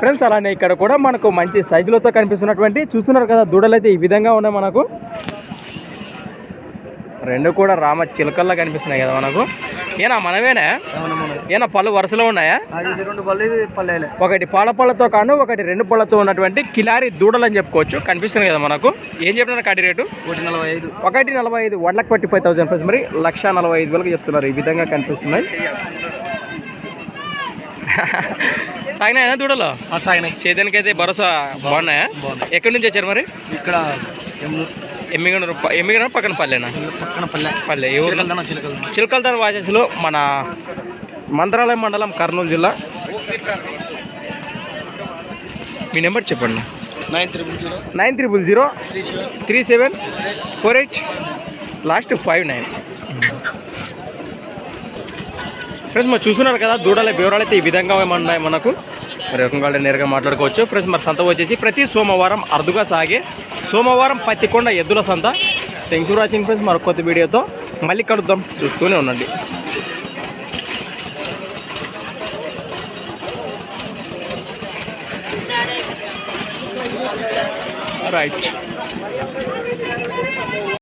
Friends అలానే ఇక్కడ కూడా మనకు మంచి సైజులతో కనిపిస్తున్నటువంటి చూస్తున్నారు కదా దూడలు అయితే ఈ విధంగా ఉన్నాయి మనకు. రెండు కూడా రామ చిలకల్లా కనిపిస్తున్నాయి కదా మనకు. ఏనా మనమేనా? ఏనా పళ్ళు వరుసలో ఉన్నాయా? రెండు పళ్ళు ఒకటి పాల పళ్ళతో కాను ఒకటి రెండు పళ్ళతో ఉన్నటువంటి కిలారి దూడలు అని చెప్పుకోవచ్చు. కనిపిస్తుంది కదా మనకు. ఏం చెప్తున్నారు కాటి రేటు? ఒకటి నలభై ఐదు. ఒకటి నలభై ఐదు one lakh twenty five thousand friends మరి లక్ష నలభై ఐదు వేలకు చెప్తున్నారు. ఈ విధంగా కనిపిస్తున్నాయి. సాగినాయా దూడలు? సాగినాయి. చేతనికి అయితే భరోసా బాగున్నాయా. ఎక్కడి నుంచి వచ్చారు మరి? ఇక్కడ ఎమ్మిగనూరు ఎమ్మిగనూరు పక్కన పల్లెనా? పక్కన పల్లె. పల్లె ఊరు? చిలకలదన వాచేసులో మన మంత్రాలయం మండలం కర్నూలు జిల్లా. మీ నెంబర్ చెప్పండి. Nine triple zero. Nine triple zero three seven. Four eight last five nine. Friends మరి చూస్తున్నారు కదా దూడల వివరాలు అయితే ఈ విధంగా ఉన్నాయి మనకు. మరి ఒక నేరుగా మాట్లాడుకోవచ్చు. ఫ్రెండ్స్ మరి సంత వచ్చేసి ప్రతి సోమవారం అరుదుగా సాగే సోమవారం పత్తికొండ ఎద్దుల సంత. థ్యాంక్ యూ వాచింగ్ ఫ్రెండ్స్ మరొక కొత్త వీడియోతో మళ్ళీ కలుద్దాం. చూస్తూనే ఉండండి. రైట్